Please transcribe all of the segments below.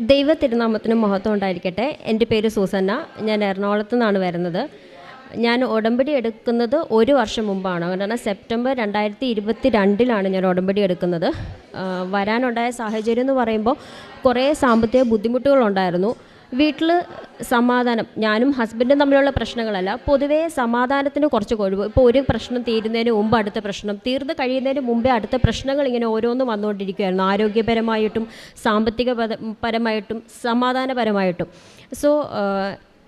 ദൈവ തിരുനാമത്തിന് മഹത്വം ഉണ്ടായിരിക്കട്ടെ. എന്റെ പേര് സൂസന്ന. ഞാൻ എറണാകുളത്തു നിന്നാണ് വരുന്നത്. ഞാൻ ഉടമ്പടി എടുക്കുന്നത് ഒരു വർഷം മുമ്പാണ്. കാരണം സെപ്റ്റംബർ രണ്ടായിരത്തി ഇരുപത്തി രണ്ടിലാണ് ഞാൻ ഉടമ്പടി എടുക്കുന്നത്. വരാനുണ്ടായ സാഹചര്യം എന്ന് പറയുമ്പോൾ കുറേ സാമ്പത്തിക ബുദ്ധിമുട്ടുകളുണ്ടായിരുന്നു. വീട്ടിൽ സമാധാനം ഞാനും ഹസ്ബൻഡും തമ്മിലുള്ള പ്രശ്നങ്ങളല്ല. പൊതുവേ സമാധാനത്തിന് കുറച്ച് കഴിവ്. ഇപ്പോൾ ഒരു പ്രശ്നം തീരുന്നതിന് മുമ്പ് അടുത്ത പ്രശ്നം തീർന്നു കഴിയുന്നതിന് മുമ്പേ അടുത്ത പ്രശ്നങ്ങൾ ഇങ്ങനെ ഓരോന്നും വന്നുകൊണ്ടിരിക്കുകയായിരുന്നു. ആരോഗ്യപരമായിട്ടും സാമ്പത്തിക പരമായിട്ടും സമാധാനപരമായിട്ടും. സോ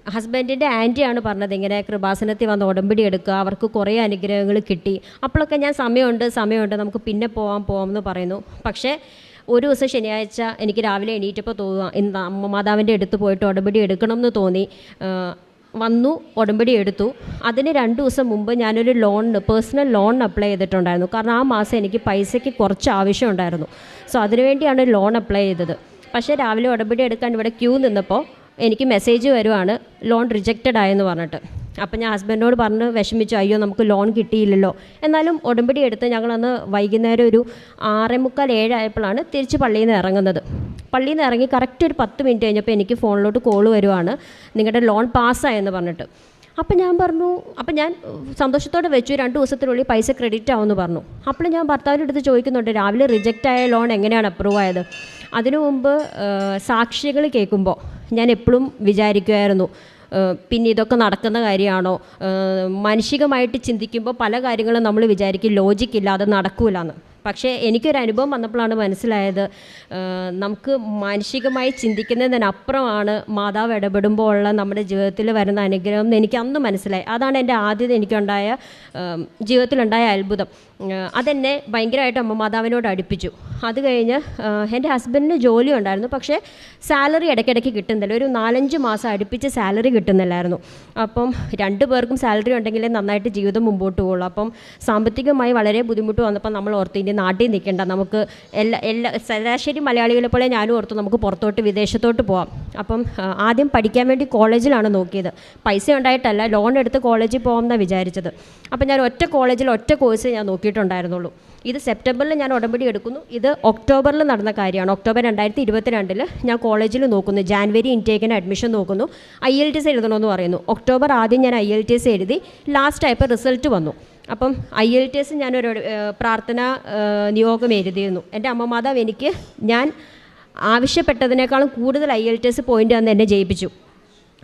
ഹസ്ബൻഡിന്റെ ആന്റിയാണ് പറഞ്ഞത് ഇങ്ങനെ കൃപാസനത്തിൽ വന്ന് ഉടമ്പടി എടുക്കുക അവർക്ക് കുറേ അനുഗ്രഹങ്ങൾ കിട്ടി. അപ്പോഴൊക്കെ ഞാൻ സമയമുണ്ട് സമയമുണ്ട് നമുക്ക് പിന്നെ പോകാം പോകാം എന്ന് പറയുന്നു. പക്ഷേ ഒരു ദിവസം ശനിയാഴ്ച എനിക്ക് രാവിലെ എണീറ്റപ്പോൾ തോന്നുക അമ്മ മാതാവിന്റെ അടുത്ത് പോയിട്ട് ഉടമ്പടി എടുക്കണം എന്ന് തോന്നി വന്നു ഉടമ്പടി എടുത്തു. അതിന് രണ്ട് ദിവസം മുമ്പ് ഞാനൊരു ലോണിന് പേഴ്സണൽ ലോണിന് അപ്ലൈ ചെയ്തിട്ടുണ്ടായിരുന്നു. കാരണം ആ മാസം എനിക്ക് പൈസയ്ക്ക് കുറച്ച് ആവശ്യമുണ്ടായിരുന്നു. സോ അതിനുവേണ്ടിയാണ് ലോൺ അപ്ലൈ ചെയ്തത്. പക്ഷേ രാവിലെ ഉടമ്പടി എടുക്കാൻ ഇവിടെ ക്യൂ നിന്നപ്പോൾ എനിക്ക് മെസ്സേജ് വരുവാണ് ലോൺ റിജക്റ്റഡ് ആയെന്ന് പറഞ്ഞിട്ട്. അപ്പം ഞാൻ ഹസ്ബൻഡിനോട് പറഞ്ഞ് വിഷമിച്ചു അയ്യോ നമുക്ക് ലോൺ കിട്ടിയില്ലല്ലോ. എന്നാലും ഉടമ്പടി എടുത്ത് ഞങ്ങളന്ന് വൈകുന്നേരം ഒരു ആറേ മുക്കാൽ ഏഴായപ്പോഴാണ് തിരിച്ച് പള്ളിയിൽ നിന്ന് ഇറങ്ങുന്നത്. പള്ളിയിൽ നിന്ന് ഇറങ്ങി കറക്റ്റ് ഒരു പത്ത് മിനിറ്റ് കഴിഞ്ഞപ്പോൾ എനിക്ക് ഫോണിലോട്ട് കോൾ വരുവാണ് നിങ്ങളുടെ ലോൺ പാസ്സായെന്ന് പറഞ്ഞിട്ട്. അപ്പം ഞാൻ പറഞ്ഞു അപ്പം ഞാൻ സന്തോഷത്തോടെ വെച്ചു രണ്ട് ദിവസത്തിനുള്ളിൽ പൈസ ക്രെഡിറ്റ് ആവുമെന്ന് പറഞ്ഞു. അപ്പോൾ ഞാൻ ഭർത്താവിന്റെ അടുത്ത് ചോദിക്കുന്നുണ്ട് രാവിലെ റിജക്റ്റ് ആയ ലോൺ എങ്ങനെയാണ് അപ്രൂവ് ആയത്? അതിനു മുമ്പ് സാക്ഷികൾ കേൾക്കുമ്പോൾ ഞാൻ എപ്പോഴും വിചാരിക്കുമായിരുന്നു പിന്നെ ഇതൊക്കെ നടക്കുന്ന കാര്യമാണോ? മാനുഷികമായിട്ട് ചിന്തിക്കുമ്പോൾ പല കാര്യങ്ങളും നമ്മൾ വിചാരിക്കും ലോജിക്കില്ല ഇല്ലാതെ നടക്കൂലെന്ന്. പക്ഷേ എനിക്കൊരു അനുഭവം വന്നപ്പോഴാണ് മനസ്സിലായത് നമുക്ക് മാനുഷികമായി ചിന്തിക്കുന്നതിനപ്പുറമാണ് മാതാവ് ഇടപെടുമ്പോൾ ഉള്ള നമ്മുടെ ജീവിതത്തിൽ വരുന്ന അനുഗ്രഹം എന്ന് എനിക്ക് അന്ന് മനസ്സിലായി. അതാണ് എന്റെ ആദ്യത്തെ എനിക്കുണ്ടായ ജീവിതത്തിലുണ്ടായ അത്ഭുതം. അതെന്നെ ഭയങ്കരമായിട്ട് അമ്മ മാതാവിനോട് അടുപ്പിച്ചു. അത് കഴിഞ്ഞ് എന്റെ ഹസ്ബൻഡിന് ജോലി ഉണ്ടായിരുന്നു. പക്ഷേ സാലറി ഇടയ്ക്കിടയ്ക്ക് കിട്ടുന്നില്ല. ഒരു നാലഞ്ച് മാസം അടുപ്പിച്ച് സാലറി കിട്ടുന്നില്ലായിരുന്നു. അപ്പം രണ്ടു പേർക്കും സാലറി ഉണ്ടെങ്കിലേ നന്നായിട്ട് ജീവിതം മുമ്പോട്ട് പോകുള്ളൂ. അപ്പം സാമ്പത്തികമായി വളരെ ബുദ്ധിമുട്ട് വന്നപ്പോൾ നമ്മൾ ഓർത്ത് ഇനി നാട്ടിൽ നിൽക്കേണ്ട. നമുക്ക് എല്ലാ എല്ലാ ശരാശരി മലയാളികളെ പോലെ ഞാനും ഓർത്തു നമുക്ക് പുറത്തോട്ട് വിദേശത്തോട്ട് പോവാം. അപ്പം ആദ്യം പഠിക്കാൻ വേണ്ടി കോളേജിലാണ് നോക്കിയത്. പൈസ ഉണ്ടായിട്ടല്ല ലോൺ എടുത്ത് കോളേജിൽ പോകാം എന്നാണ് വിചാരിച്ചത്. അപ്പം ഞാൻ ഒറ്റ കോളേജിൽ ഒറ്റ കോഴ്സ് ഞാൻ നോക്കിയിട്ടുണ്ടായിരുന്നുള്ളൂ. ഇത് സെപ്റ്റംബറിൽ ഞാൻ ഉടമ്പടി എടുക്കുന്നു. ഇത് ഒക്ടോബറിൽ നടന്ന കാര്യമാണ്. ഒക്ടോബർ രണ്ടായിരത്തി ഇരുപത്തിരണ്ടിൽ ഞാൻ കോളേജിൽ നോക്കുന്നു. ജാനുവരി ഇൻടേക്കിന് അഡ്മിഷൻ നോക്കുന്നു. ഐ എൽ ടി എസ് എഴുതണമെന്ന് പറയുന്നു. ഒക്ടോബർ ആദ്യം ഞാൻ ഐ എൽ ടി എസ് എഴുതി ലാസ്റ്റ് ആയപ്പോൾ റിസൾട്ട് വന്നു. അപ്പം ഐ എൽ ടി എസ് ഞാനൊരു പ്രാർത്ഥന നിയോഗം എഴുതിയിരുന്നു. എന്റെ അമ്മ മാതാവ് എനിക്ക് ഞാൻ ആവശ്യപ്പെട്ടതിനേക്കാളും കൂടുതൽ I L T S point തന്ന് എന്നെ ജയിപ്പിച്ചു.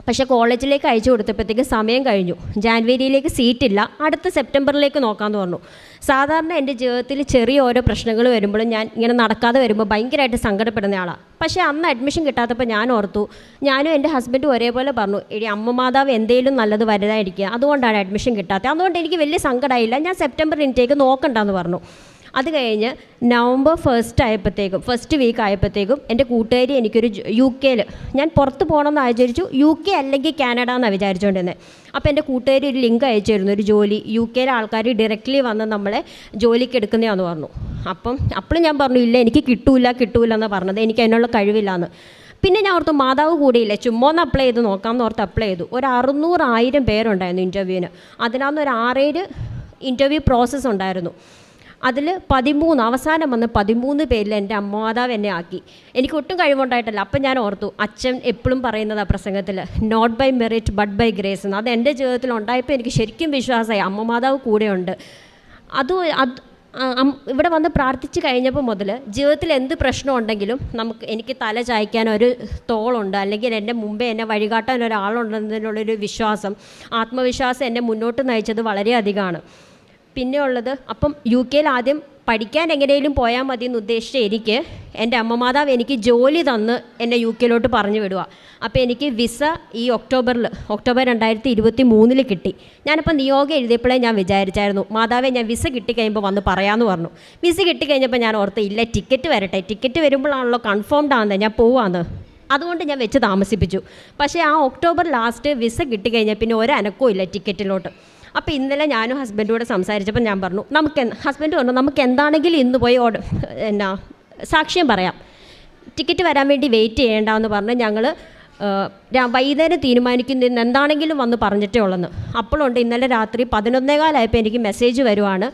പക്ഷേ കോളേജിലേക്ക് അയച്ചു കൊടുത്തപ്പോഴത്തേക്ക് സമയം കഴിഞ്ഞു. ജാൻവരിയിലേക്ക് സീറ്റില്ല. അടുത്ത സെപ്റ്റംബറിലേക്ക് നോക്കാമെന്ന് പറഞ്ഞു. സാധാരണ എന്റെ ജീവിതത്തിൽ ചെറിയ ഓരോ പ്രശ്നങ്ങൾ വരുമ്പോഴും ഞാൻ ഇങ്ങനെ നടക്കാതെ വരുമ്പോൾ ഭയങ്കരമായിട്ട് സങ്കടപ്പെടുന്ന ആളാണ് പക്ഷേ അന്ന് അഡ്മിഷൻ കിട്ടാത്തപ്പോൾ ഞാൻ ഓർത്തു ഞാനും എന്റെ ഹസ്ബൻഡും ഒരേപോലെ പറഞ്ഞു എടി അമ്മ മാതാവ് എന്തെങ്കിലും നല്ലത് വരതായിരിക്കുക അതുകൊണ്ടാണ് അഡ്മിഷൻ കിട്ടാത്തത്. അതുകൊണ്ട് എനിക്ക് വലിയ സങ്കടമായില്ല. ഞാൻ സെപ്റ്റംബർ ഇൻടേക്ക് നോക്കണ്ടെന്ന് പറഞ്ഞു. അത് കഴിഞ്ഞ് നവംബർ ഫസ്റ്റ് ആയപ്പോഴത്തേക്കും ഫസ്റ്റ് വീക്ക് ആയപ്പോഴത്തേക്കും എന്റെ കൂട്ടുകാരി എനിക്കൊരു യു കെയിൽ ഞാൻ പുറത്ത് പോകണമെന്ന് ആചരിച്ചു. യു കെ അല്ലെങ്കിൽ കാനഡ എന്നാണ് വിചാരിച്ചുകൊണ്ടിരുന്നത് അപ്പോൾ എന്റെ കൂട്ടുകാരി ഒരു ലിങ്ക് അയച്ചിരുന്നു ഒരു ജോലി. യു കെയിലെ ആൾക്കാർ ഡയറക്റ്റ്ലി വന്ന് നമ്മളെ ജോലിക്ക് എടുക്കുന്നതാന്ന് പറഞ്ഞു. അപ്പം അപ്പോഴും ഞാൻ പറഞ്ഞു ഇല്ല എനിക്ക് കിട്ടൂല കിട്ടൂല എന്ന് പറഞ്ഞത്. എനിക്ക് അതിനുള്ള കഴിവില്ലാന്ന്. പിന്നെ ഞാൻ ഓർത്തു മാതാവ് കൂടിയില്ല. ചുമ്മാ ഒന്ന് അപ്ലൈ ചെയ്ത് നോക്കാമെന്ന് ഓർത്ത് അപ്ലൈ ചെയ്തു. ഒരു അറുന്നൂറായിരം പേരുണ്ടായിരുന്നു ഇന്റർവ്യൂവിന് അതിനകത്ത് ഒരു ആറേഴ് ഇന്റർവ്യൂ പ്രോസസ്സ് ഉണ്ടായിരുന്നു. അതിൽ പതിമൂന്ന് അവസാനം വന്ന് പതിമൂന്ന് പേരിൽ എന്റെ അമ്മമാതാവ് എന്നെ ആക്കി. എനിക്ക് ഒട്ടും കഴിവുണ്ടായിട്ടല്ല. അപ്പം ഞാൻ ഓർത്തു അച്ഛൻ എപ്പോഴും പറയുന്നത് ആ പ്രസംഗത്തിൽ not by merit but by grace എന്ന്. അത് എന്റെ ജീവിതത്തിൽ ഉണ്ടായപ്പോൾ എനിക്ക് ശരിക്കും വിശ്വാസമായി. അമ്മമാതാവ് കൂടെയുണ്ട്. അത് അത് ഇവിടെ വന്ന് പ്രാർത്ഥിച്ച് കഴിഞ്ഞപ്പോൾ മുതൽ ജീവിതത്തിൽ എന്ത് പ്രശ്നം ഉണ്ടെങ്കിലും നമുക്ക് എനിക്ക് തല ചായ്ക്കാൻ ഒരു തോളുണ്ട്. അല്ലെങ്കിൽ എന്റെ മുമ്പേ എന്നെ വഴികാട്ടാൻ ഒരാളുണ്ടെന്നതിനുള്ളൊരു വിശ്വാസം ആത്മവിശ്വാസം എന്നെ മുന്നോട്ട് നയിച്ചത് വളരെയധികമാണ്. പിന്നെ ഉള്ളത് അപ്പം യു കെയിൽ ആദ്യം പഠിക്കാൻ എങ്ങനെയും പോയാൽ മതി എന്ന് ഉദ്ദേശിച്ച എനിക്ക് എന്റെ അമ്മ മാതാവ് എനിക്ക് ജോലി തന്ന് എന്നെ യു കെയിലോട്ട് പറഞ്ഞു വിടുക. അപ്പോൾ എനിക്ക് വിസ ഈ ഒക്ടോബറിൽ ഒക്ടോബർ രണ്ടായിരത്തി ഇരുപത്തി മൂന്നിൽ കിട്ടി. ഞാനിപ്പോൾ നിയോഗം എഴുതിയപ്പോഴേ ഞാൻ വിചാരിച്ചായിരുന്നു മാതാവേ ഞാൻ വിസ കിട്ടിക്കഴിയുമ്പോൾ വന്ന് പറയാമെന്ന് പറഞ്ഞു. വിസ കിട്ടിക്കഴിഞ്ഞപ്പോൾ ഞാൻ ഓർത്ത് ഇല്ല ടിക്കറ്റ് വരട്ടെ ടിക്കറ്റ് വരുമ്പോഴാണല്ലോ കൺഫേംഡ് ആകുന്നത് ഞാൻ പോവാന്ന്. അതുകൊണ്ട് ഞാൻ വെച്ച് താമസിപ്പിച്ചു. പക്ഷേ ആ ഒക്ടോബർ ലാസ്റ്റ് വിസ കിട്ടിക്കഴിഞ്ഞാൽ പിന്നെ ഒരനക്കവും ഇല്ല ടിക്കറ്റിലോട്ട്. അപ്പോൾ ഇന്നലെ ഞാനും ഹസ്ബൻഡും കൂടെ സംസാരിച്ചപ്പോൾ ഞാൻ പറഞ്ഞു നമുക്ക് ഹസ്ബൻഡ് പറഞ്ഞു നമുക്ക് എന്താണെങ്കിലും ഇന്ന് പോയി ഓർഡർ എന്നാ സാക്ഷ്യം പറയാം. ടിക്കറ്റ് വരാൻ വേണ്ടി വെയിറ്റ് ചെയ്യേണ്ടെന്ന് പറഞ്ഞ് ഞങ്ങൾ വൈകുന്നേരം തീരുമാനിക്കുന്ന എന്താണെങ്കിലും വന്ന് പറഞ്ഞിട്ടേ ഉള്ളെന്ന്. അപ്പോഴുണ്ട് ഇന്നലെ രാത്രി പതിനൊന്നേകാലായപ്പോൾ എനിക്ക് മെസ്സേജ് വരുവാണ്.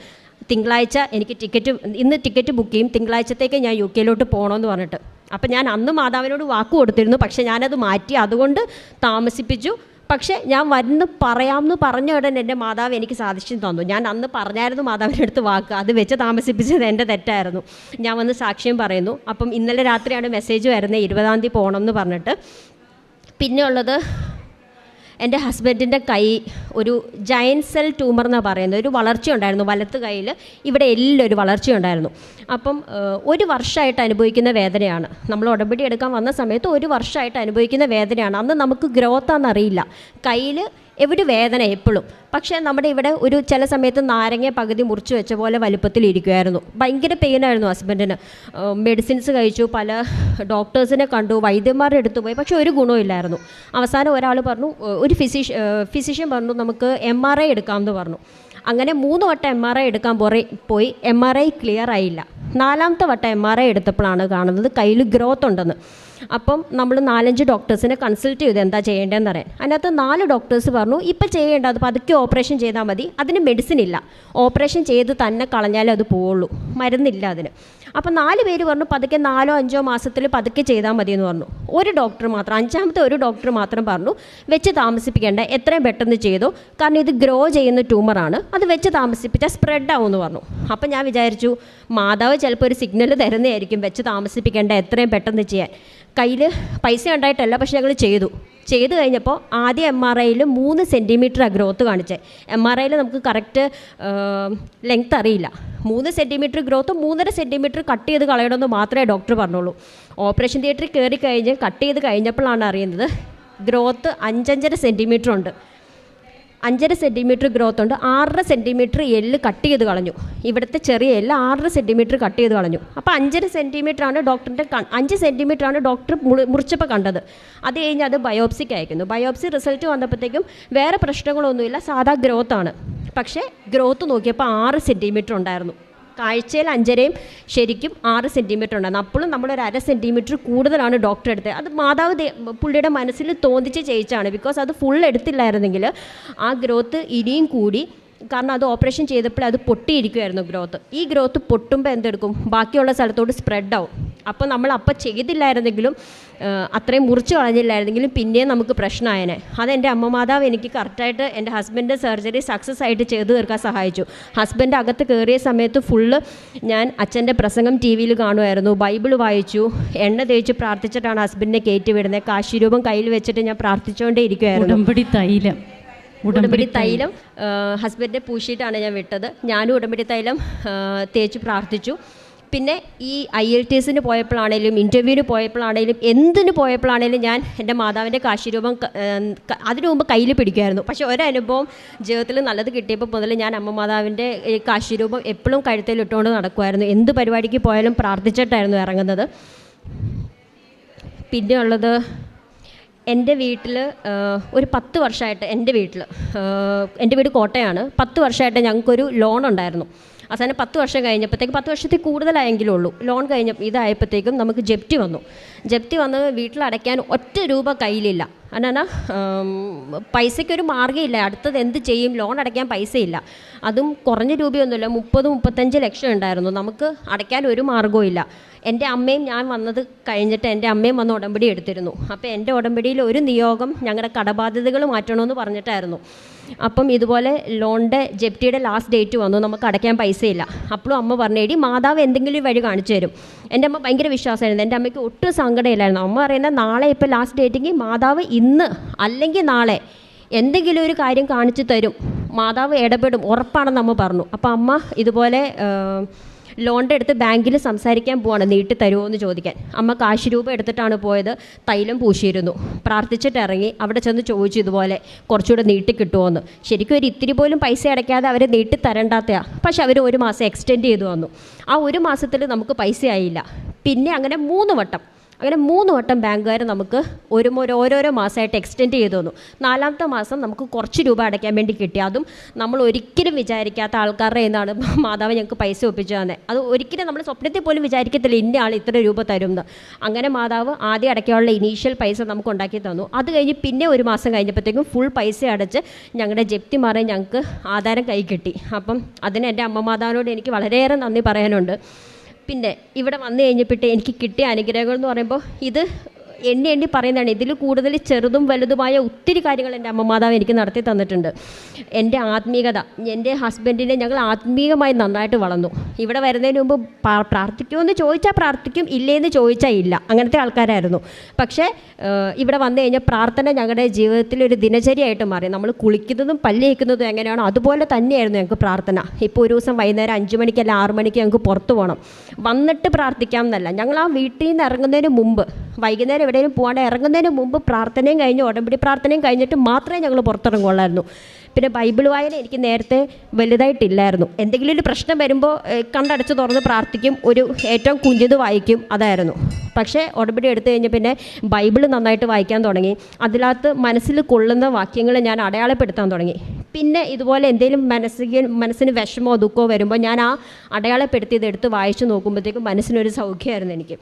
തിങ്കളാഴ്ച എനിക്ക് ടിക്കറ്റ് ഇന്ന് ടിക്കറ്റ് ബുക്ക് ചെയ്യും. തിങ്കളാഴ്ചത്തേക്ക് ഞാൻ യു കെയിലോട്ട് പോകണമെന്ന് പറഞ്ഞിട്ട്. അപ്പം ഞാൻ അന്ന് മാതാവിനോട് വാക്ക് കൊടുത്തിരുന്നു. പക്ഷേ ഞാനത് മാറ്റി അതുകൊണ്ട് താമസിപ്പിച്ചു. പക്ഷേ ഞാൻ വരുന്ന പറയാമെന്ന് പറഞ്ഞ ഉടനെ എന്റെ മാതാവ് എനിക്ക് സാധിച്ചു തന്നു. ഞാൻ അന്ന് പറഞ്ഞായിരുന്നു മാതാവിന്റെ അടുത്ത് വാക്ക്. അത് വെച്ച് താമസിപ്പിച്ചത് എന്റെ തെറ്റായിരുന്നു. ഞാൻ വന്ന് സാക്ഷ്യം പറയുന്നു. അപ്പം ഇന്നലെ രാത്രിയാണ് മെസ്സേജ് വരുന്നത് ഇരുപതാം തീയതി പോകണം എന്ന് പറഞ്ഞിട്ട്. പിന്നെ ഉള്ളത് എന്റെ ഹസ്ബൻഡിന്റെ കൈ ഒരു ജയൻ സെൽ ട്യൂമർ എന്ന് പറയുന്നത്. ഒരു വളർച്ച ഉണ്ടായിരുന്നു. വലത്ത് കയ്യിൽ ഇവിടെ എല്ലാം ഒരു വളർച്ച ഉണ്ടായിരുന്നു. അപ്പം ഒരു വർഷമായിട്ട് അനുഭവിക്കുന്ന വേദനയാണ്. നമ്മൾ ഉടമ്പടി എടുക്കാൻ വന്ന സമയത്ത് ഒരു വർഷമായിട്ട് അനുഭവിക്കുന്ന വേദനയാണ്. അന്ന് നമുക്ക് ഗ്രോത്ത് ആണെന്നറിയില്ല കയ്യിൽ എവിടെ വേദന എപ്പോഴും. പക്ഷേ നമ്മുടെ ഇവിടെ ഒരു ചില സമയത്ത് നാരങ്ങ പകുതി മുറിച്ച് വെച്ച പോലെ വലുപ്പത്തിൽ ഇരിക്കുമായിരുന്നു ഭയങ്കര പെയിനായിരുന്നു ഹസ്ബൻഡിന് മെഡിസിൻസ് കഴിച്ചു പല ഡോക്ടേഴ്സിനെ കണ്ടു വൈദ്യന്മാരുടെ അടുത്ത് പോയി. പക്ഷേ ഒരു ഗുണമില്ലായിരുന്നു അവസാനം ഒരാൾ പറഞ്ഞു ഒരു ഫിസിഷ്യ ഫിസിഷ്യൻ പറഞ്ഞു നമുക്ക് എം ആർ ഐ എടുക്കാമെന്ന് പറഞ്ഞു. അങ്ങനെ മൂന്ന് വട്ടം എം ആർ ഐ എടുക്കാൻ പോയി. എം ആർ ഐ ക്ലിയർ ആയില്ല. നാലാമത്തെ വട്ടം എം ആർ ഐ എടുത്തപ്പോഴാണ് കാണുന്നത്. കയ്യിൽ ഗ്രോത്ത് ഉണ്ടെന്ന്. അപ്പം നമ്മൾ നാലഞ്ച് ഡോക്ടേഴ്സിനെ കൺസൾട്ട് ചെയ്ത്. എന്താ ചെയ്യേണ്ടതെന്ന് അറിയാൻ. അതിനകത്ത് നാല് ഡോക്ടേഴ്സ് പറഞ്ഞു ഇപ്പം ചെയ്യേണ്ട അത് പതുക്കെ ഓപ്പറേഷൻ ചെയ്താൽ മതി. അതിന് മെഡിസിൻ ഇല്ല. ഓപ്പറേഷൻ ചെയ്ത് തന്നെ കളഞ്ഞാലേ അത് പോവുള്ളൂ. മരുന്നില്ല അതിന്. അപ്പം നാല് പേര് പറഞ്ഞു പതുക്കെ നാലോ അഞ്ചോ മാസത്തിൽ പതുക്കെ ചെയ്താൽ മതി എന്ന് പറഞ്ഞു. ഒരു ഡോക്ടർ മാത്രം അഞ്ചാമത്തെ ഒരു ഡോക്ടർ മാത്രം പറഞ്ഞു വെച്ച് താമസിപ്പിക്കേണ്ട എത്രയും പെട്ടെന്ന് ചെയ്തു. കാരണം ഇത് ഗ്രോ ചെയ്യുന്ന ട്യൂമറാണ് അത് വെച്ച് താമസിപ്പിച്ചാൽ സ്പ്രെഡ് എന്ന് പറഞ്ഞു. അപ്പം ഞാൻ വിചാരിച്ചു മാതാവ് ചിലപ്പോൾ ഒരു സിഗ്നൽ തരുന്നതായിരിക്കും വെച്ച് താമസിപ്പിക്കേണ്ട എത്രയും പെട്ടെന്ന് ചെയ്യാൻ. കയ്യിൽ പൈസ ഉണ്ടായിട്ടല്ല പക്ഷെ ഞങ്ങൾ ചെയ്തു. ചെയ്തു കഴിഞ്ഞപ്പോൾ ആദ്യം എം ആർ ഐയിൽ മൂന്ന് സെന്റിമീറ്റർ ഗ്രോത്ത് കാണിച്ചത് എം ആർ ഐയിൽ നമുക്ക് കറക്റ്റ് ലെങ്ത് അറിയില്ല. മൂന്ന് സെന്റിമീറ്റർ ഗ്രോത്ത് മൂന്നര സെന്റിമീറ്റർ കട്ട് ചെയ്ത് കളയണമെന്ന് മാത്രമേ ഡോക്ടർ പറഞ്ഞുള്ളൂ. ഓപ്പറേഷൻ തിയേറ്ററിൽ കയറി കഴിഞ്ഞ് കട്ട് ചെയ്ത് കഴിഞ്ഞപ്പോഴാണ് അറിയുന്നത് ഗ്രോത്ത് അഞ്ചഞ്ചര സെന്റിമീറ്റർ ഉണ്ട്. അഞ്ചര സെന്റിമീറ്റർ ഗ്രോത്ത് ഉണ്ട്. ആറര സെന്റിമീറ്റർ എല്ല് കട്ട് ചെയ്ത് കളഞ്ഞു. ഇവിടുത്തെ ചെറിയ എല്ല് ആറര സെന്റിമീറ്റർ കട്ട് ചെയ്ത് കളഞ്ഞു. അപ്പോൾ അഞ്ചര ആണ് ഡോക്ടറിന്റെ അഞ്ച് ആണ് ഡോക്ടർ മുറി- മുറിച്ചപ്പോൾ കണ്ടത്. അത് കഴിഞ്ഞ് അത് ബയോപ്സിക്ക് അയക്കുന്നു. ബയോപ്സി റിസൾട്ട് വന്നപ്പോഴത്തേക്കും വേറെ പ്രശ്നങ്ങളൊന്നുമില്ല. സാധാ ഗ്രോത്താണ് പക്ഷേ ഗ്രോത്ത് നോക്കിയപ്പോൾ ആറ് സെന്റിമീറ്റർ ഉണ്ടായിരുന്നു. കാഴ്ചയിൽ അഞ്ചരയും ശരിക്കും ആറ് സെന്റിമീറ്റർ ഉണ്ടായിരുന്നു അപ്പോഴും നമ്മളൊരു അര സെന്റിമീറ്റർ കൂടുതലാണ് ഡോക്ടർ എടുത്തത്. അത് മാതാവ് പുള്ളിയുടെ മനസ്സിൽ തോന്നിച്ച് ചെയ്യിച്ചാണ്. ബിക്കോസ് അത് ഫുൾ എടുത്തില്ലായിരുന്നെങ്കിൽ ആ ഗ്രോത്ത് ഇനിയും കൂടി കാരണം അത് ഓപ്പറേഷൻ ചെയ്തപ്പോൾ അത് പൊട്ടിയിരിക്കുമായിരുന്നു ഗ്രോത്ത് ഈ ഗ്രോത്ത് പൊട്ടുമ്പോൾ എന്തെടുക്കും? ബാക്കിയുള്ള സ്ഥലത്തോട്ട് സ്പ്രെഡ് ആവും. അപ്പോൾ നമ്മൾ അപ്പം ചെയ്തില്ലായിരുന്നെങ്കിലും അത്രയും മുറിച്ച് കളഞ്ഞില്ലായിരുന്നെങ്കിലും പിന്നെയും നമുക്ക് പ്രശ്നമായേനെ. അതെന്റെ അമ്മ മാതാവ് എനിക്ക് കറക്റ്റായിട്ട് എന്റെ ഹസ്ബൻഡ് സർജറി സക്സസ് ആയിട്ട് ചെയ്തു തീർക്കാൻ സഹായിച്ചു. ഹസ്ബൻഡ് അകത്ത് കയറിയ സമയത്ത് ഫുള്ള് ഞാൻ അച്ഛന്റെ പ്രസംഗം ടി വിയിൽ കാണുമായിരുന്നു ബൈബിൾ വായിച്ചു. എണ്ണ തേച്ച് പ്രാർത്ഥിച്ചിട്ടാണ് ഹസ്ബൻഡിനെ കയറ്റി വിടുന്നത്. കാശിരൂപം കയ്യിൽ വെച്ചിട്ട് ഞാൻ പ്രാർത്ഥിച്ചുകൊണ്ടേ ഇരിക്കുമായിരുന്നു തൈലം. ഉടമ്പടി തൈലം. ഹസ്ബൻഡിന്റെ പൂശിയിട്ടാണ് ഞാൻ വിട്ടത്. ഞാനും ഉടമ്പടി തൈലം തേച്ച് പ്രാർത്ഥിച്ചു. പിന്നെ ഈ ഐ എൽ ടി എസിന് പോയപ്പോഴാണേലും ഇന്റർവ്യൂവിന് പോയപ്പോഴാണേലും എന്തിന് പോയപ്പോഴാണേലും ഞാൻ എന്റെ മാതാവിന്റെ കാശിരൂപം അതിനു മുമ്പ് കയ്യിൽ പിടിക്കുമായിരുന്നു. പക്ഷേ ഒരനുഭവം ജീവിതത്തിൽ നല്ലത് കിട്ടിയപ്പോൾ മുതൽ ഞാൻ അമ്മ മാതാവിന്റെ കാശിരൂപം എപ്പോഴും കഴുത്തിൽ ഇട്ടുകൊണ്ട് നടക്കുമായിരുന്നു. എന്ത് പരിപാടിക്ക് പോയാലും പ്രാർത്ഥിച്ചിട്ടായിരുന്നു ഇറങ്ങുന്നത്. പിന്നെ ഉള്ളത് എന്റെ വീട്ടിൽ ഒരു പത്ത് വർഷമായിട്ട് എന്റെ വീട്ടിൽ എന്റെ വീട് കോട്ടയാണ്. പത്ത് വർഷമായിട്ട് ഞങ്ങൾക്കൊരു ലോൺ ഉണ്ടായിരുന്നു. അവസാനം പത്ത് വർഷം കഴിഞ്ഞപ്പോഴത്തേക്ക് പത്ത് വർഷത്തിൽ കൂടുതലായെങ്കിലും ഉള്ളൂ ലോൺ കഴിഞ്ഞ ഇതായപ്പോഴത്തേക്കും നമുക്ക് ജപ്തി വന്നു. ജപ്തി വന്ന് വീട്ടിലടയ്ക്കാൻ ഒറ്റ രൂപ കയ്യിലില്ല. എന്നാ പൈസയ്ക്കൊരു മാർഗമില്ല. അടുത്തത് എന്ത് ചെയ്യും? ലോൺ അടയ്ക്കാൻ പൈസയില്ല. അതും കുറഞ്ഞ രൂപയൊന്നുമില്ല. മുപ്പത് മുപ്പത്തഞ്ച് ലക്ഷം ഉണ്ടായിരുന്നു. നമുക്ക് അടയ്ക്കാൻ ഒരു മാർഗവും ഇല്ല എന്റെ അമ്മയും ഞാൻ വന്നത് കഴിഞ്ഞിട്ട് എന്റെ അമ്മയും വന്ന് ഉടമ്പടി എടുത്തിരുന്നു. അപ്പോൾ എന്റെ ഉടമ്പടിയിൽ ഒരു നിയോഗം ഞങ്ങളുടെ കടബാധ്യതകൾ മാറ്റണമെന്ന് പറഞ്ഞിട്ടായിരുന്നു. അപ്പം ഇതുപോലെ ലോണിന്റെ ജപ്റ്റിയുടെ ലാസ്റ്റ് ഡേറ്റ് വന്നു. നമുക്ക് അടയ്ക്കാൻ പൈസയില്ല. അപ്പോഴും അമ്മ പറഞ്ഞേടി മാതാവ് എന്തെങ്കിലും വഴി കാണിച്ചു തരും. എന്റെ അമ്മ ഭയങ്കര വിശ്വാസമായിരുന്നു. എന്റെ അമ്മയ്ക്ക് ഒട്ടും സങ്കടമില്ലായിരുന്നു. അമ്മ പറയുന്നത് നാളെ ഇപ്പോൾ ലാസ്റ്റ് ഡേറ്റെങ്കിൽ മാതാവ് ഇന്ന് അല്ലെങ്കിൽ നാളെ എന്തെങ്കിലും ഒരു കാര്യം കാണിച്ചു തരും. മാതാവ് ഇടപെടും. ഉറപ്പാണെന്ന് അമ്മ പറഞ്ഞു. അപ്പോൾ അമ്മ ഇതുപോലെ ലോണിന്റെ അടുത്ത് ബാങ്കിൽ സംസാരിക്കാൻ പോവാണ്. നീട്ടി തരുമോ എന്ന് ചോദിക്കാൻ. അമ്മ കാശ് രൂപ എടുത്തിട്ടാണ് പോയത്. തൈലം പൂശിയിരുന്നു. പ്രാർത്ഥിച്ചിട്ട് ഇറങ്ങി. അവിടെ ചെന്ന് ചോദിച്ചു ഇതുപോലെ കുറച്ചുകൂടെ നീട്ടി കിട്ടുമോ എന്ന് ശരിക്കും ഒരു ഇത്തിരി പോലും പൈസ അടയ്ക്കാതെ അവരെ നീട്ടി തരണ്ടാത്തയാണ് പക്ഷെ അവർ ഒരു മാസം എക്സ്റ്റെൻഡ് ചെയ്തു വന്നു ആ ഒരു മാസത്തിൽ നമുക്ക് പൈസ ആയില്ല പിന്നെ അങ്ങനെ മൂന്ന് വട്ടം അങ്ങനെ മൂന്ന് വട്ടം ബാങ്കുകാർ നമുക്ക് ഒരു ഓരോരോ മാസമായിട്ട് എക്സ്റ്റെൻഡ് ചെയ്തു തന്നു. നാലാമത്തെ മാസം നമുക്ക് കുറച്ച് രൂപ അടയ്ക്കാൻ വേണ്ടി കിട്ടി. അതും നമ്മൾ ഒരിക്കലും വിചാരിക്കാത്ത ആൾക്കാരുടെ എന്നാണ് മാതാവ് ഞങ്ങൾക്ക് പൈസ ഒപ്പിച്ചു തന്നെ. അത് ഒരിക്കലും നമ്മൾ സ്വപ്നത്തിൽ പോലും വിചാരിക്കത്തില്ല ഇന്ന ആൾ ഇത്ര രൂപ തരും അങ്ങനെ മാതാവ് ആദ്യം അടയ്ക്കാനുള്ള ഇനീഷ്യൽ പൈസ നമുക്ക് ഉണ്ടാക്കി തന്നു. അത് കഴിഞ്ഞ് പിന്നെ ഒരു മാസം കഴിഞ്ഞപ്പോഴത്തേക്കും ഫുൾ പൈസ അടച്ച് ഞങ്ങളുടെ ജപ്തി മാറി ഞങ്ങൾക്ക് ആധാരം കൈ കിട്ടി. അപ്പം അതിന് എന്റെ അമ്മ മാതാവിനോട് എനിക്ക് വളരെയേറെ നന്ദി പറയാനുണ്ട്. പിന്നെ ഇവിടെ വന്നു കഴിഞ്ഞപ്പോഴത്തെ എനിക്ക് കിട്ടിയ അനുഗ്രഹങ്ങൾ എന്ന് പറയുമ്പോൾ ഇത് എണ്ണി എണ്ണി പറയുന്നതാണ്. ഇതിൽ കൂടുതൽ ചെറുതും വലുതുമായ ഒത്തിരി കാര്യങ്ങൾ എന്റെ അമ്മ മാതാവ് എനിക്ക് നടത്തി തന്നിട്ടുണ്ട്. എന്റെ ആത്മീയത എന്റെ ഹസ്ബൻഡിനെ ഞങ്ങൾ ആത്മീയമായി നന്നായിട്ട് വളർന്നു. ഇവിടെ വരുന്നതിന് മുമ്പ് പ്രാ- പ്രാർത്ഥിക്കുമെന്ന് ചോദിച്ചാൽ പ്രാർത്ഥിക്കും ഇല്ലേന്ന് ചോദിച്ചാൽ ഇല്ല. അങ്ങനത്തെ ആൾക്കാരായിരുന്നു. പക്ഷേ ഇവിടെ വന്നു കഴിഞ്ഞാൽ പ്രാർത്ഥന ഞങ്ങളുടെ ജീവിതത്തിൽ ഒരു ദിനചര്യയായിട്ട് മാറി. നമ്മൾ കുളിക്കുന്നതും പല്ല് തേക്കുന്നതും എങ്ങനെയാണോ അതുപോലെ തന്നെയായിരുന്നു ഞങ്ങൾക്ക് പ്രാർത്ഥന. ഇപ്പോൾ ഒരു ദിവസം വൈകുന്നേരം അഞ്ച് മണിക്ക് അല്ല ആറ് മണിക്ക് ഞങ്ങൾക്ക് പുറത്ത് പോകണം. വന്നിട്ട് പ്രാർത്ഥിക്കാം എന്നല്ല. ഞങ്ങൾ ആ വീട്ടിൽ നിന്ന് ഇറങ്ങുന്നതിന് മുമ്പ് വൈകുന്നേരം എവിടെയെങ്കിലും പോകാണ്ട് ഇറങ്ങുന്നതിന് മുമ്പ് പ്രാർത്ഥനയും കഴിഞ്ഞ് ഉടമ്പടി പ്രാർത്ഥനയും കഴിഞ്ഞിട്ട് മാത്രമേ ഞങ്ങൾ പുറത്തിറങ്ങുള്ളായിരുന്നു പിന്നെ ബൈബിൾ വായന എനിക്ക് നേരത്തെ വലുതായിട്ടില്ലായിരുന്നു. എന്തെങ്കിലും ഒരു പ്രശ്നം വരുമ്പോൾ കണ്ടടച്ച് തുറന്ന് പ്രാർത്ഥിക്കും ഒരു ഏറ്റവും കുഞ്ഞത് വായിക്കും അതായിരുന്നു. പക്ഷേ ഉടമ്പടി എടുത്തു കഴിഞ്ഞ് പിന്നെ ബൈബിൾ നന്നായിട്ട് വായിക്കാൻ തുടങ്ങി. അതിനകത്ത് മനസ്സിൽ കൊള്ളുന്ന വാക്യങ്ങൾ ഞാൻ അടയാളപ്പെടുത്താൻ തുടങ്ങി. പിന്നെ ഇതുപോലെ എന്തെങ്കിലും മനസ്സിൽ മനസ്സിന് വിഷമോ ദുഃഖമോ വരുമ്പോൾ ഞാൻ ആ അടയാളപ്പെടുത്തിയത് എടുത്ത് വായിച്ചു നോക്കുമ്പോഴത്തേക്കും മനസ്സിനൊരു സൗഖ്യമായിരുന്നു എനിക്ക്.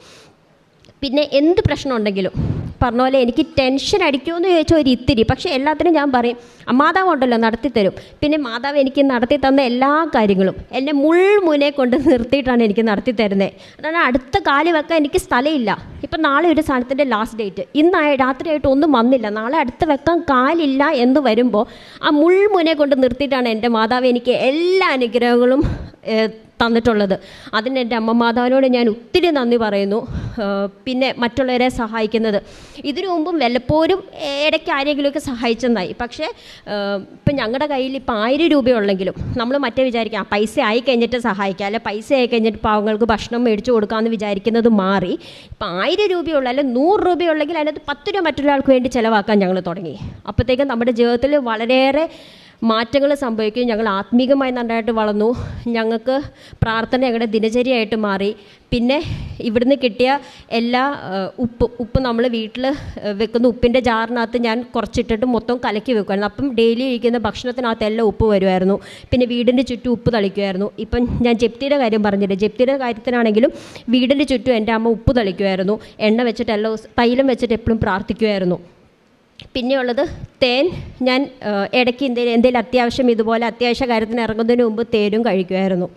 പിന്നെ എന്ത് പ്രശ്നം ഉണ്ടെങ്കിലും പറഞ്ഞ പോലെ എനിക്ക് ടെൻഷൻ അടിക്കുമെന്ന് ചോദിച്ചാൽ ഒരു ഇത്തിരി. പക്ഷേ എല്ലാത്തിനും ഞാൻ പറയും "ആ, മാതാവ് ഉണ്ടല്ലോ നടത്തി തരും. പിന്നെ മാതാവ് എനിക്ക് നടത്തി തന്ന എല്ലാ കാര്യങ്ങളും എന്നെ മുൾമുനെ കൊണ്ട് നിർത്തിയിട്ടാണ് എനിക്ക് നടത്തി തരുന്നത് അതാണ് അടുത്ത കാലി വെക്കാൻ എനിക്ക് സ്ഥലമില്ല. ഇപ്പം നാളെ ഒരു സാധനത്തിന്റെ ലാസ്റ്റ് ഡേറ്റ് ഇന്ന് രാത്രിയായിട്ട് ഒന്നും വന്നില്ല. നാളെ അടുത്ത് വെക്കാൻ കാലില്ല എന്ന് വരുമ്പോൾ ആ മുൾമുനെ കൊണ്ട് നിർത്തിയിട്ടാണ് എന്റെ മാതാവ് എനിക്ക് എല്ലാ അനുഗ്രഹങ്ങളും തന്നിട്ടുള്ളത്. അതിന് എന്റെ അമ്മ മാതാവിനോട് ഞാൻ ഒത്തിരി നന്ദി പറയുന്നു. പിന്നെ മറ്റുള്ളവരെ സഹായിക്കുന്നത്. ഇതിനു മുമ്പും വല്ലപ്പോഴും ഇടയ്ക്ക് ആരെങ്കിലുമൊക്കെ സഹായിച്ചെന്നായി. പക്ഷേ ഇപ്പം ഞങ്ങളുടെ കയ്യിൽ ഇപ്പം ആയിരം രൂപയുള്ളെങ്കിലും നമ്മൾ മറ്റേ വിചാരിക്കാം "ആ, പൈസ ആയി കഴിഞ്ഞിട്ട് സഹായിക്കാം അല്ലെ പൈസ ആയി കഴിഞ്ഞിട്ട് പാവങ്ങൾക്ക് ഭക്ഷണം മേടിച്ചു കൊടുക്കാമെന്ന് വിചാരിക്കുന്നത് മാറി ഇപ്പം ആയിരം രൂപയുള്ള അല്ലെ നൂറ് രൂപയുള്ളെങ്കിൽ അതിനകത്ത് പത്ത് രൂപ മറ്റൊരാൾക്ക് വേണ്ടി ചിലവാക്കാൻ ഞങ്ങൾ തുടങ്ങി. അപ്പോഴത്തേക്കും നമ്മുടെ ജീവിതത്തിൽ വളരെയേറെ മാറ്റങ്ങൾ സംഭവിക്കും ഞങ്ങൾ ആത്മീകമായി നന്നായിട്ട് വളർന്നു. ഞങ്ങൾക്ക് പ്രാർത്ഥന ഞങ്ങളുടെ ദിനചര്യയായിട്ട് മാറി. പിന്നെ ഇവിടുന്ന് കിട്ടിയ എല്ലാ ഉപ്പ് ഉപ്പ് നമ്മൾ വീട്ടിൽ വെക്കുന്ന ഉപ്പിന്റെ ജാറിനകത്ത് ഞാൻ കുറച്ചിട്ടിട്ട് മൊത്തം കലക്കി വെക്കുമായിരുന്നു അപ്പം ഡെയിലി കഴിക്കുന്ന ഭക്ഷണത്തിനകത്ത് എല്ലാം ഉപ്പ് വരുമായിരുന്നു പിന്നെ വീടിന്റെ ചുറ്റും ഉപ്പ് തളിക്കുമായിരുന്നു ഇപ്പം ഞാൻ ജപ്തിയുടെ കാര്യം പറഞ്ഞില്ല? ജപ്തിയുടെ കാര്യത്തിനാണെങ്കിലും വീടിന്റെ ചുറ്റും എന്റെ അമ്മ ഉപ്പ് തളിക്കുമായിരുന്നു എണ്ണ വെച്ചിട്ട് എല്ലാ തൈലം വെച്ചിട്ട് എപ്പോഴും പ്രാർത്ഥിക്കുമായിരുന്നു പിന്നെയുള്ളത് തേൻ. ഞാൻ ഇടയ്ക്ക് എന്തെങ്കിലും എന്തെങ്കിലും അത്യാവശ്യം ഇതുപോലെ അത്യാവശ്യ കാര്യത്തിന് ഇറങ്ങുന്നതിന് മുമ്പ് തേനും കഴിക്കുമായിരുന്നു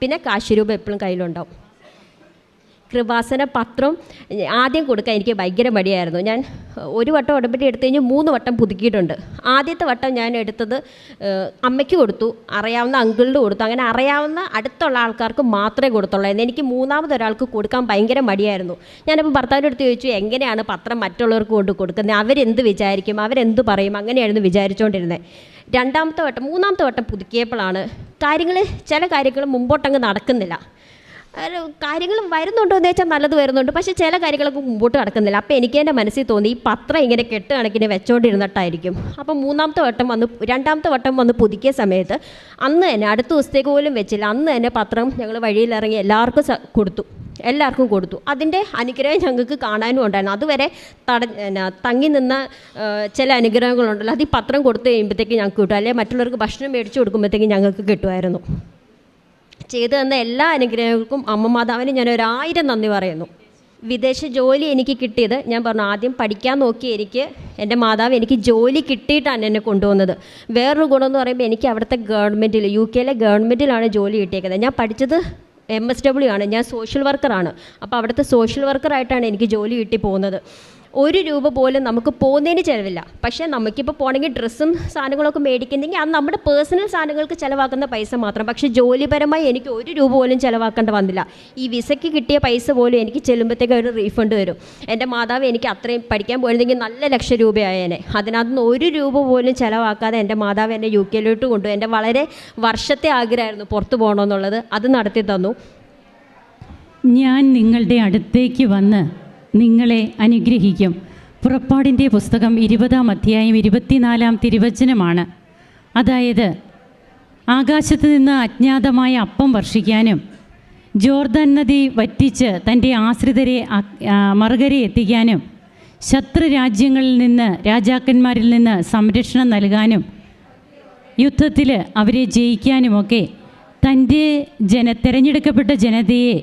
പിന്നെ കാശ് രൂപ എപ്പോഴും കയ്യിലുണ്ടാവും. കൃപാസന പത്രം ആദ്യം കൊടുക്കാൻ എനിക്ക് ഭയങ്കര മടിയായിരുന്നു. ഞാൻ ഒരു വട്ടം ഉടമ്പടി എടുത്തു കഴിഞ്ഞ് മൂന്ന് വട്ടം പുതുക്കിയിട്ടുണ്ട്. ആദ്യത്തെ വട്ടം ഞാൻ എടുത്തത് അമ്മയ്ക്ക് കൊടുത്തു. അറിയാവുന്ന അങ്കിളിന് കൊടുത്തു. അങ്ങനെ അറിയാവുന്ന അടുത്തുള്ള ആൾക്കാർക്ക് മാത്രമേ കൊടുത്തുള്ളായിരുന്നു എനിക്ക് മൂന്നാമത് ഒരാൾക്ക് കൊടുക്കാൻ ഭയങ്കര മടിയായിരുന്നു. ഞാനപ്പോൾ ഭർത്താവിന്റെ അടുത്ത് ചോദിച്ചു എങ്ങനെയാണ് പത്രം മറ്റുള്ളവർക്ക് കൊണ്ട് കൊടുക്കുന്നത്? അവരെന്ത് വിചാരിക്കും? അവരെന്ത് പറയും? അങ്ങനെയായിരുന്നു വിചാരിച്ചുകൊണ്ടിരുന്നത് രണ്ടാമത്തെ വട്ടം മൂന്നാമത്തെ വട്ടം പുതുക്കിയപ്പോഴാണ് കാര്യങ്ങൾ ചില കാര്യങ്ങൾ മുമ്പോട്ടങ്ങ് നടക്കുന്നില്ല. കാര്യങ്ങൾ വരുന്നുണ്ടോ എന്ന് വെച്ചാൽ നല്ലത് വരുന്നുണ്ട്. പക്ഷേ ചില കാര്യങ്ങളൊക്കെ മുമ്പോട്ട് നടക്കുന്നില്ല. അപ്പോൾ എനിക്ക് എന്റെ മനസ്സിൽ തോന്നി ഈ പത്രം ഇങ്ങനെ കെട്ട് കണക്കിന് വെച്ചോണ്ടിരുന്നിട്ടായിരിക്കും. അപ്പോൾ മൂന്നാമത്തെ വട്ടം വന്ന് രണ്ടാമത്തെ വട്ടം വന്ന് പുതുക്കിയ സമയത്ത് അന്ന് തന്നെ അടുത്ത ദിവസത്തേക്ക് പോലും വെച്ചില്ല. അന്ന് തന്നെ പത്രം ഞങ്ങൾ വഴിയിലിറങ്ങി എല്ലാവർക്കും കൊടുത്തു. എല്ലാവർക്കും കൊടുത്തു. അതിന്റെ അനുഗ്രഹം ഞങ്ങൾക്ക് കാണാനും ഉണ്ടായിരുന്നു. അതുവരെ തട തങ്ങി നിന്ന ചില അനുഗ്രഹങ്ങളുണ്ടല്ലോ. അത് ഈ പത്രം കൊടുത്തു കഴിയുമ്പോഴത്തേക്ക് ഞങ്ങൾക്ക് കിട്ടും. അല്ലെങ്കിൽ മറ്റുള്ളവർക്ക് ഭക്ഷണം മേടിച്ചു കൊടുക്കുമ്പോഴത്തേക്ക് ഞങ്ങൾക്ക് കിട്ടുമായിരുന്നു. ചെയ്തു തന്ന എല്ലാ അനുഗ്രഹങ്ങൾക്കും അമ്മ മാതാവിന് ഞാൻ ഒരായിരം നന്ദി പറയുന്നു. വിദേശ ജോലി എനിക്ക് കിട്ടിയത് ഞാൻ പറഞ്ഞു ആദ്യം പഠിക്കാൻ നോക്കി എനിക്ക് എന്റെ മാതാവ് എനിക്ക് ജോലി കിട്ടിയിട്ടാണ് എന്നെ കൊണ്ടുവന്നത്. വേറൊരു ഗുണമെന്ന് പറയുമ്പോൾ എനിക്ക് അവിടുത്തെ ഗവൺമെന്റിൽ യു കെയിലെ ഗവൺമെന്റിലാണ് ജോലി കിട്ടിയേക്കുന്നത്. ഞാൻ പഠിച്ചത് എം എസ് ഡബ്ല്യു ആണ് ഞാൻ സോഷ്യൽ വർക്കറാണ്. അപ്പോൾ അവിടുത്തെ സോഷ്യൽ വർക്കറായിട്ടാണ് എനിക്ക് ജോലി കിട്ടി പോകുന്നത് ഒരു രൂപ പോലും നമുക്ക് പോകുന്നതിന് ചിലവില്ല. പക്ഷേ നമുക്കിപ്പോൾ പോകണമെങ്കിൽ ഡ്രസ്സും സാധനങ്ങളൊക്കെ മേടിക്കുന്നെങ്കിൽ അത് നമ്മുടെ പേഴ്സണൽ സാധനങ്ങൾക്ക് ചിലവാക്കുന്ന പൈസ മാത്രം. പക്ഷേ ജോലിപരമായി എനിക്ക് ഒരു രൂപ പോലും ചിലവാക്കേണ്ട വന്നില്ല. ഈ വിസയ്ക്ക് കിട്ടിയ പൈസ പോലും എനിക്ക് ചെല്ലുമ്പോഴത്തേക്ക് ഒരു റീഫണ്ട് വരും. എന്റെ മാതാവ് എനിക്ക് അത്രയും പഠിക്കാൻ പോയിരുന്നെങ്കിൽ നല്ല ലക്ഷം രൂപയായേനെ. അതിനകത്ത് നിന്ന് ഒരു രൂപ പോലും ചിലവാക്കാതെ എന്റെ മാതാവ് എന്നെ യു കെയിലോട്ട് കൊണ്ടുപോയി എന്റെ വളരെ വർഷത്തെ ആഗ്രഹമായിരുന്നു പുറത്തു പോകണമെന്നുള്ളത് അത് നടത്തി തന്നു. ഞാൻ നിങ്ങളുടെ അടുത്തേക്ക് വന്ന് നിങ്ങളെ അനുഗ്രഹിക്കും. പുറപ്പാടിന്റെ പുസ്തകം ഇരുപതാം അധ്യായം ഇരുപത്തിനാലാം തിരുവചനമാണ്. അതായത് ആകാശത്ത് നിന്ന് അജ്ഞാതമായ അപ്പം വർഷിക്കാനും ജോർദാൻ നദി വറ്റിച്ച് തന്റെ ആശ്രിതരെ മറുകരെ എത്തിക്കാനും ശത്രു രാജ്യങ്ങളിൽ നിന്ന് രാജാക്കന്മാരിൽ നിന്ന് സംരക്ഷണം നൽകാനും യുദ്ധത്തിൽ അവരെ ജയിക്കാനുമൊക്കെ തന്റെ ജന തിരഞ്ഞെടുക്കപ്പെട്ട ജനതയെ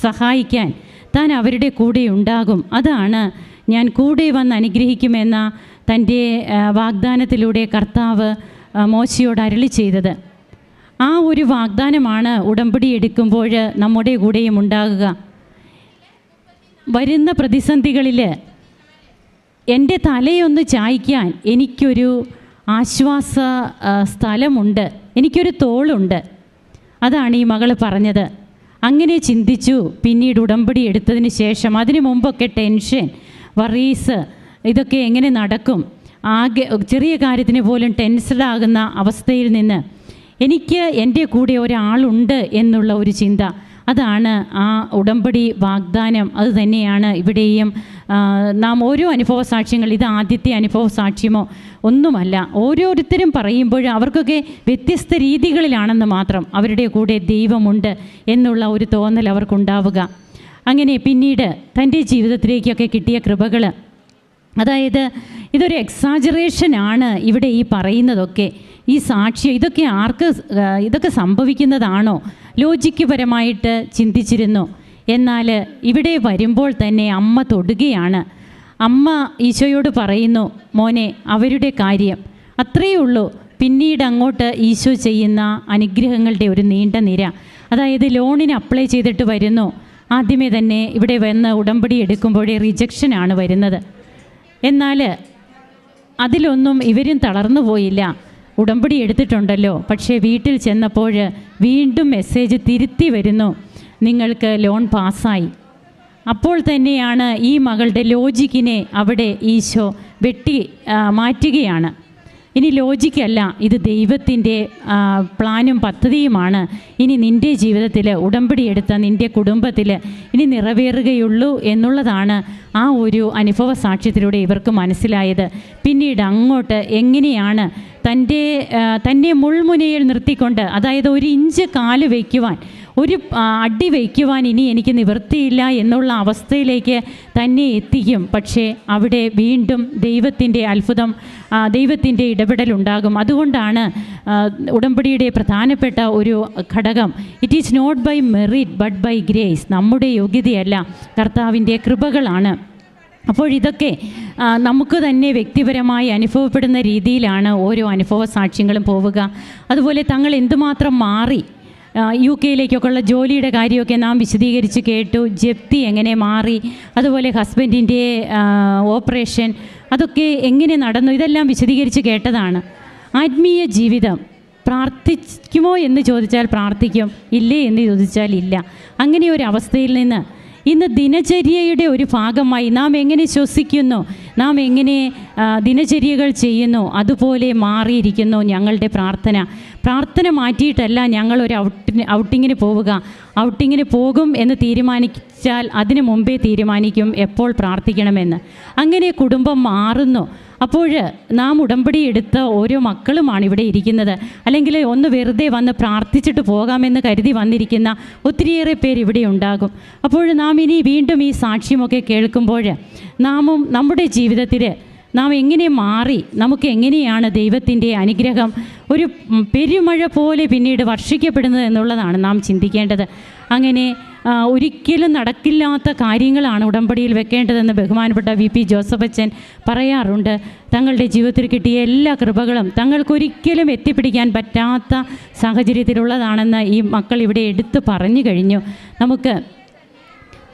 സഹായിക്കാൻ താൻ അവരുടെ കൂടെ ഉണ്ടാകും. അതാണ് ഞാൻ കൂടെ വന്ന് അനുഗ്രഹിക്കുമെന്ന തന്റെ വാഗ്ദാനത്തിലൂടെ കർത്താവ് മോശയോട് അരളി ചെയ്തത്. ആ ഒരു വാഗ്ദാനമാണ് ഉടമ്പടി എടുക്കുമ്പോൾ നമ്മുടെ കൂടെയും ഉണ്ടാകുക. വരുന്ന പ്രതിസന്ധികളിൽ എന്റെ തലയൊന്ന് ചായ്ക്കാൻ എനിക്കൊരു ആശ്വാസ സ്ഥലമുണ്ട്. എനിക്കൊരു തോളുണ്ട്. അതാണ് ഈ മകൾ പറഞ്ഞത്. അങ്ങനെ ചിന്തിച്ചു. പിന്നീട് ഉടമ്പടി എടുത്തതിന് ശേഷം അതിനു മുമ്പൊക്കെ ടെൻഷൻ വറീസ് ഇതൊക്കെ എങ്ങനെ നടക്കും? ആകെ ചെറിയ കാര്യത്തിന് പോലും ടെൻസ്ഡ് ആകുന്ന അവസ്ഥയിൽ നിന്ന് എനിക്ക് എന്റെ കൂടെ ഒരാളുണ്ട് എന്നുള്ള ഒരു ചിന്ത അതാണ് ആ ഉടമ്പടി വാഗ്ദാനം. അത് തന്നെയാണ് ഇവിടെയും നാം ഓരോ അനുഭവ സാക്ഷ്യങ്ങൾ ഇത് ആദ്യത്തെ അനുഭവ സാക്ഷ്യമോ ഒന്നുമല്ല. ഓരോരുത്തരും പറയുമ്പോൾ അവർക്കൊക്കെ വ്യത്യസ്ത രീതികളിലാണെന്ന് മാത്രം അവരുടെ കൂടെ ദൈവമുണ്ട് എന്നുള്ള ഒരു തോന്നൽ അവർക്കുണ്ടാവുക. അങ്ങനെ പിന്നീട് തന്റെ ജീവിതത്തിലേക്കൊക്കെ കിട്ടിയ കൃപകൾ അതായത് ഇതൊരു എക്സാജറേഷനാണ് ഇവിടെ ഈ പറയുന്നതൊക്കെ. ഈ സാക്ഷ്യം ഇതൊക്കെ ആർക്ക് ഇതൊക്കെ സംഭവിക്കുന്നതാണോ? ലോജിക്ക് പരമായിട്ട് ചിന്തിച്ചിരുന്നു. എന്നാൽ ഇവിടെ വരുമ്പോൾ തന്നെ അമ്മ തൊടുകയാണ്. അമ്മ ഈശോയോട് പറയുന്നു മോനെ അവരുടെ കാര്യം. അത്രയേ ഉള്ളൂ. പിന്നീട് അങ്ങോട്ട് ഈശോ ചെയ്യുന്ന അനുഗ്രഹങ്ങളുടെ ഒരു നീണ്ട നിര. അതായത് ലോണിന് അപ്ലൈ ചെയ്തിട്ട് വരുന്നു. ആദ്യമേ തന്നെ ഇവിടെ വന്ന് ഉടമ്പടി എടുക്കുമ്പോഴേ റിജക്ഷനാണ് വരുന്നത്. എന്നാൽ അതിലൊന്നും ഇവരും തളർന്നു പോയില്ല. ഉടമ്പടി എടുത്തിട്ടുണ്ടല്ലോ. പക്ഷേ വീട്ടിൽ ചെന്നപ്പോൾ വീണ്ടും മെസ്സേജ് തിരുത്തി വരുന്നു. നിങ്ങൾക്ക് ലോൺ പാസ്സായി അപ്പോൾ തന്നെയാണ് ഈ മകളുടെ ലോജിക്കിനെ അവിടെ ഈശോ വെട്ടി മാറ്റുകയാണ്. ഇനി ലോജിക്കല്ല ഇത് ദൈവത്തിന്റെ പ്ലാനും പദ്ധതിയുമാണ്. ഇനി നിന്റെ ജീവിതത്തിൽ ഉടമ്പടി എടുത്ത നിന്റെ കുടുംബത്തിൽ ഇനി നിറവേറുകയുള്ളൂ എന്നുള്ളതാണ് ആ ഒരു അനുഭവ സാക്ഷ്യത്തിലൂടെ ഇവർക്ക് മനസ്സിലായത്. പിന്നീട് അങ്ങോട്ട് എങ്ങനെയാണ് തന്റെ തന്നെ മുൾമുനയിൽ നിർത്തിക്കൊണ്ട് അതായത് ഒരു ഇഞ്ച് കാൽ വയ്ക്കുവാൻ ഒരു അടി വയ്ക്കുവാൻ ഇനി എനിക്ക് നിവൃത്തിയില്ല എന്നുള്ള അവസ്ഥയിലേക്ക് തന്നെ എത്തിക്കും. പക്ഷേ അവിടെ വീണ്ടും ദൈവത്തിന്റെ അത്ഭുതം ദൈവത്തിന്റെ ഇടപെടലുണ്ടാകും അതുകൊണ്ടാണ് ഉടമ്പടിയുടെ പ്രധാനപ്പെട്ട ഒരു ഘടകം it is not by merit but by grace നമ്മുടെ യോഗ്യതയല്ല കർത്താവിന്റെ കൃപകളാണ്. അപ്പോൾ ഇതൊക്കെ നമുക്ക് തന്നെ വ്യക്തിപരമായി അനുഭവപ്പെടുന്ന രീതിയിലാണ് ഓരോ അനുഭവ സാക്ഷ്യങ്ങളും പോവുക. അതുപോലെ തങ്ങൾ എന്തുമാത്രം മാറി യു കെയിലേക്കൊക്കെയുള്ള ജോലിയുടെ കാര്യമൊക്കെ നാം വിശദീകരിച്ച് കേട്ടു. ജപ്തി എങ്ങനെ മാറി? അതുപോലെ ഹസ്ബൻഡിന്റെ ഓപ്പറേഷൻ അതൊക്കെ എങ്ങനെ നടന്നു? ഇതെല്ലാം വിശദീകരിച്ച് കേട്ടതാണ്. ആത്മീയ ജീവിതം പ്രാർത്ഥിക്കുമോ എന്ന് ചോദിച്ചാൽ പ്രാർത്ഥിക്കും. ഇല്ലേ എന്ന് ചോദിച്ചാൽ ഇല്ല. അങ്ങനെ ഒരു അവസ്ഥയിൽ നിന്ന് ഇന്ന് ദിനചര്യയുടെ ഒരു ഭാഗമായി നാം എങ്ങനെ ശ്വസിക്കുന്നു? നാം എങ്ങനെ ദിനചര്യകൾ ചെയ്യുന്നു? അതുപോലെ മാറിയിരിക്കുന്നു ഞങ്ങളുടെ പ്രാർത്ഥന. പ്രാർത്ഥന മാറ്റിയിട്ടല്ല ഞങ്ങൾ ഒരു ഔട്ടിന് ഔട്ടിങ്ങിന് പോവുക. ഔട്ടിങ്ങിന് പോകും എന്ന് തീരുമാനിച്ചാൽ അതിന് മുമ്പേ തീരുമാനിക്കും എപ്പോൾ പ്രാർത്ഥിക്കണമെന്ന്. അങ്ങനെ കുടുംബം മാറുന്നു. അപ്പോൾ നാം ഉടമ്പടി എടുത്ത ഓരോ മക്കളുമാണ് ഇവിടെ ഇരിക്കുന്നത്. അല്ലെങ്കിൽ ഒന്ന് വെറുതെ വന്ന് പ്രാർത്ഥിച്ചിട്ട് പോകാമെന്ന് കരുതി വന്നിരിക്കുന്ന ഒത്തിരിയേറെ പേര് ഇവിടെ ഉണ്ടാകും. അപ്പോൾ നാം ഇനി വീണ്ടും ഈ സാക്ഷ്യമൊക്കെ കേൾക്കുമ്പോൾ നാമും നമ്മുടെ ജീവിതത്തിൽ നാം എങ്ങനെ മാറി? നമുക്ക് എങ്ങനെയാണ് ദൈവത്തിന്റെ അനുഗ്രഹം? ഒരു പെരുമഴ പോലെ പിന്നീട് വർഷിക്കപ്പെടുന്നത് എന്നുള്ളതാണ് നാം ചിന്തിക്കേണ്ടത്. അങ്ങനെ ഒരിക്കലും നടക്കില്ലാത്ത കാര്യങ്ങളാണ് ഉടമ്പടിയിൽ വെക്കേണ്ടതെന്ന് ബഹുമാനപ്പെട്ട വി പി ജോസഫ് അച്ഛൻ പറയാറുണ്ട്. തങ്ങളുടെ ജീവിതത്തിൽ കിട്ടിയ എല്ലാ കൃപകളും തങ്ങൾക്കൊരിക്കലും എത്തിപ്പിടിക്കാൻ പറ്റാത്ത സാഹചര്യത്തിലുള്ളതാണെന്ന് ഈ മക്കൾ ഇവിടെ എടുത്തു പറഞ്ഞു കഴിഞ്ഞു. നമുക്ക്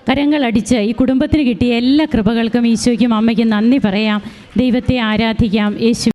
കരങ്ങളടിച്ച് ഈ കുടുംബത്തിന് കിട്ടിയ എല്ലാ കൃപകൾക്കും ഈശോയ്ക്കും അമ്മയ്ക്കും നന്ദി പറയാം. ദൈവത്തെ ആരാധിക്കാം. യേശു